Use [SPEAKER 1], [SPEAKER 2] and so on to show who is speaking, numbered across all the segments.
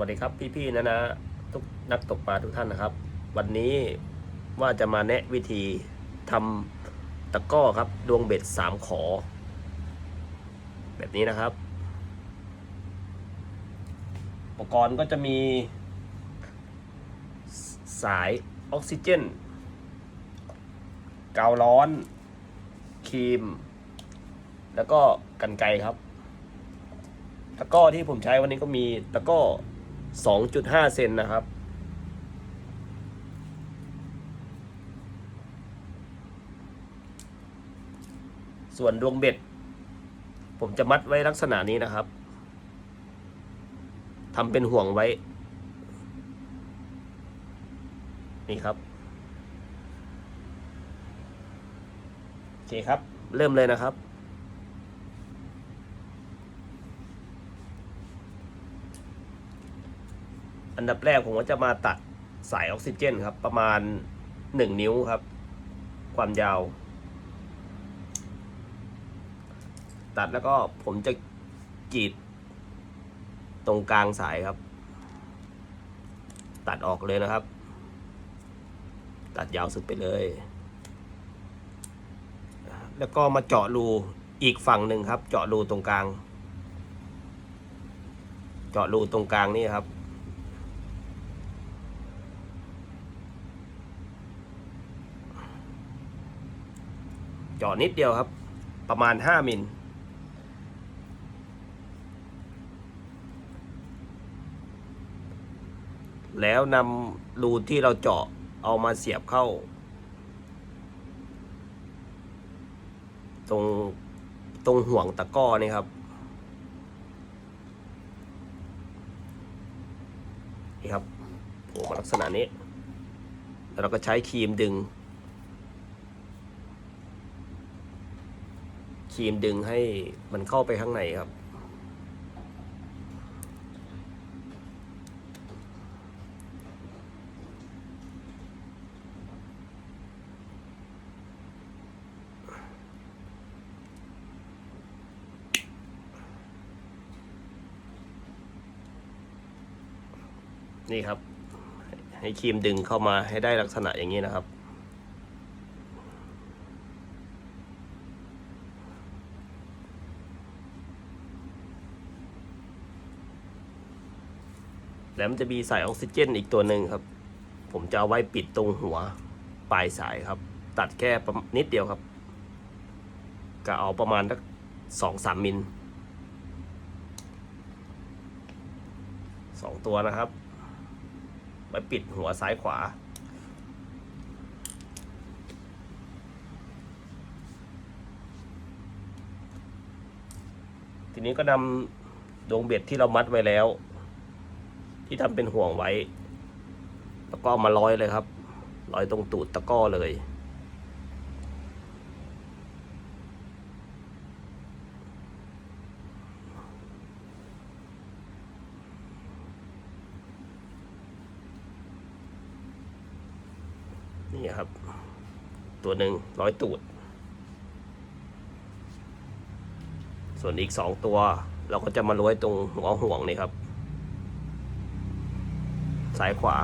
[SPEAKER 1] วัสดีครับพี่ๆนะนะทุกนักตกปลาทุกท่านนะครับ วันนี้ว่าจะมาแนะวิธีทำตะก้อครับ ดวงเบ็ดสามขอ แบบนี้นะครับ อุปกรณ์ก็จะมี สายออกซิเจน กาวร้อน ครีม แล้วก็กันไกครับตะก้อที่ผมใช้วันนี้ก็มีตะก้อ 2.5 เซนนะครับ ส่วนดวงเบ็ด ผมจะมัดไว้ลักษณะนี้นะครับทำเป็นห่วงไว้ นี่ครับ โอเคครับ เริ่มเลยนะครับ อันดับแรกผมก็จะมาตัดสายออกซิเจนครับ ประมาณ 1 นิ้วครับ ความยาว ตัดแล้วก็ผมจะกรีด ตรงกลางสายครับ ตัดออกเลยนะครับ ตัดยาวสุดไปเลย แล้วก็มาเจาะรูอีกฝั่งหนึ่งครับ เจาะรูตรงกลาง เจาะรูตรงกลางนี่ครับ จาะนิดเดียวครับ ประมาณ 5 มิลแล้วนำรูที่เราเจาะเอามาเสียบเข้า ตรงตรงห่วงตะก้อนี่ครับนี่ครับโผล่มาลักษณะนี้ แล้วเราก็ใช้ครีมดึง รีมดึงให้มันเข้าไปข้างในครับนี่ครับ ให้ครีมดึงเข้ามาให้ได้ลักษณะอย่างนี้นะครับ แล้วมันจะมีสายออกซิเจนอีกตัวหนึ่งครับ ผมจะเอาไว้ปิดตรงหัวปลายสายครับ ตัดแค่นิดเดียวครับก็เอาประมาณสักสองสามมิลสองตัวนะครับไว้ปิดหัวซ้ายขวา ทีนี้ก็นำดวงเบ็ดที่เรามัดไว้แล้ว ที่ทำเป็นห่วงไว้ แล้วก็เอามาร้อยเลยครับ ร้อยตรงตูดตะก้อเลย นี่ครับ ตัวหนึ่งร้อยตูด ส่วนอีกสองตัว เราก็จะมาร้อยตรงหัวห่วงนี่ครับ ซ้ายขวา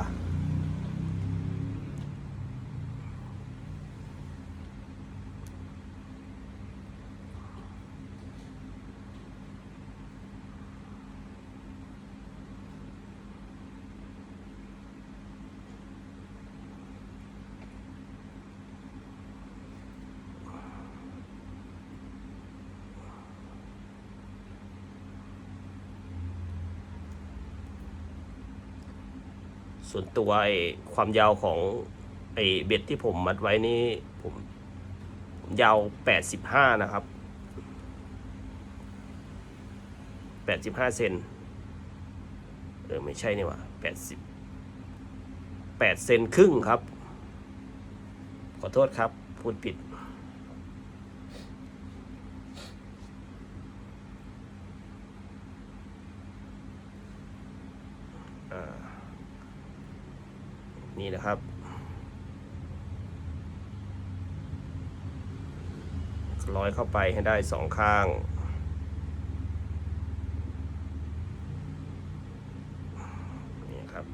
[SPEAKER 1] ส่วนตัวไอ้ความยาวของไอ้เบ็ดที่ผมมัดไว้นี่ผมผมยาวแปดสิบห้านะครับแปดสิบห้าเซนเออไม่ใช่นี่ว่าแปดสิบแปดเซนครึ่งครับ ขอโทษครับ พูดผิด นี่นะครับ ร้อยเข้าไปให้ได้สองข้างนี่ครับ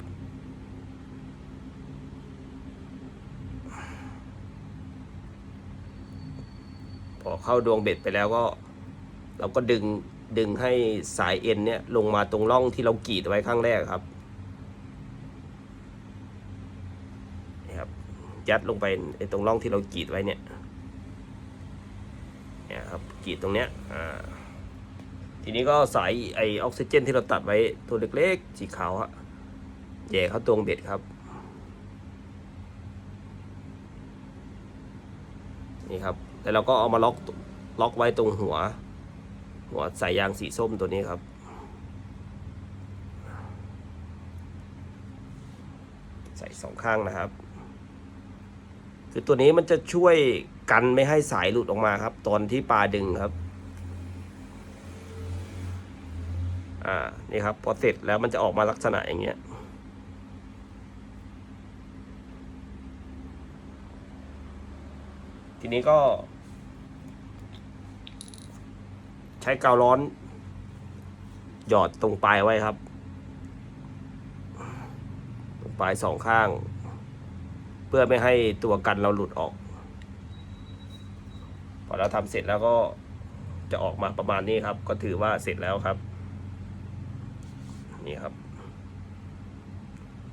[SPEAKER 1] พอเข้าดวงเบ็ดไปแล้วก็ เราก็ดึงดึงให้สายเอ็นเนี่ยลงมาตรงร่องที่เรากรีดไว้ข้างแรกครับ ยัดลงไปไอ้ตรงร่องที่เรากรีดไว้เนี่ยเนี่ยครับกรีดตรงเนี้ยอ่าทีนี้ก็สายไอออกซิเจนที่เราตัดไว้ตัวเล็กๆสีขาวอะแย่เข้าตรงเบ็ดครับนี่ครับแล้วเราก็เอามาล็อกล็อกไว้ตรงหัว หัวสายยางสีส้มตัวนี้ครับใส่สองข้างนะครับ คือตัวนี้มันจะช่วยกันไม่ให้สายหลุดออกมาครับ ตอนที่ปลาดึงครับ อ่า นี่ครับ พอเสร็จแล้วมันจะออกมาลักษณะอย่างเงี้ย ทีนี้ก็ ใช้กาวร้อน หยอดตรงปลายไว้ครับ ตรงปลายสองข้าง เพื่อไม่ให้ตัวกันเราหลุดออก พอเราทำเสร็จแล้วก็จะออกมาประมาณนี้ครับ ก็ถือว่าเสร็จแล้วครับ นี่ครับ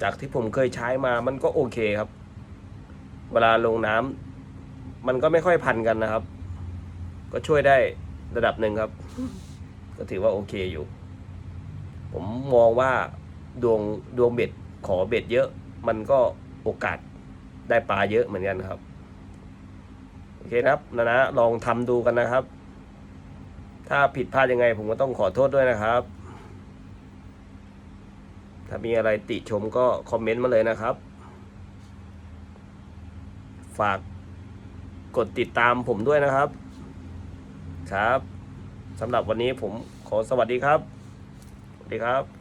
[SPEAKER 1] จากที่ผมเคยใช้มามันก็โอเคครับ เวลาลงน้ำมันก็ไม่ค่อยพันกันนะครับ ก็ช่วยได้ระดับหนึ่งครับ ก็ถือว่าโอเคอยู่ ผมมองว่าดวงดวงเบ็ดขอเบ็ดเยอะ มันก็โอกาส ได้ปลาเยอะเหมือนกันครับ โอเคนะครับนะนะลองทำดูกันนะครับ ถ้าผิดพลาดยังไง ผมก็ต้องขอโทษด้วยนะครับ ถ้ามีอะไรติชมก็คอมเมนต์มาเลยนะครับ ฝากกดติดตามผมด้วยนะครับ ครับสำหรับวันนี้ผมขอสวัสดีครับ สวัสดีครับ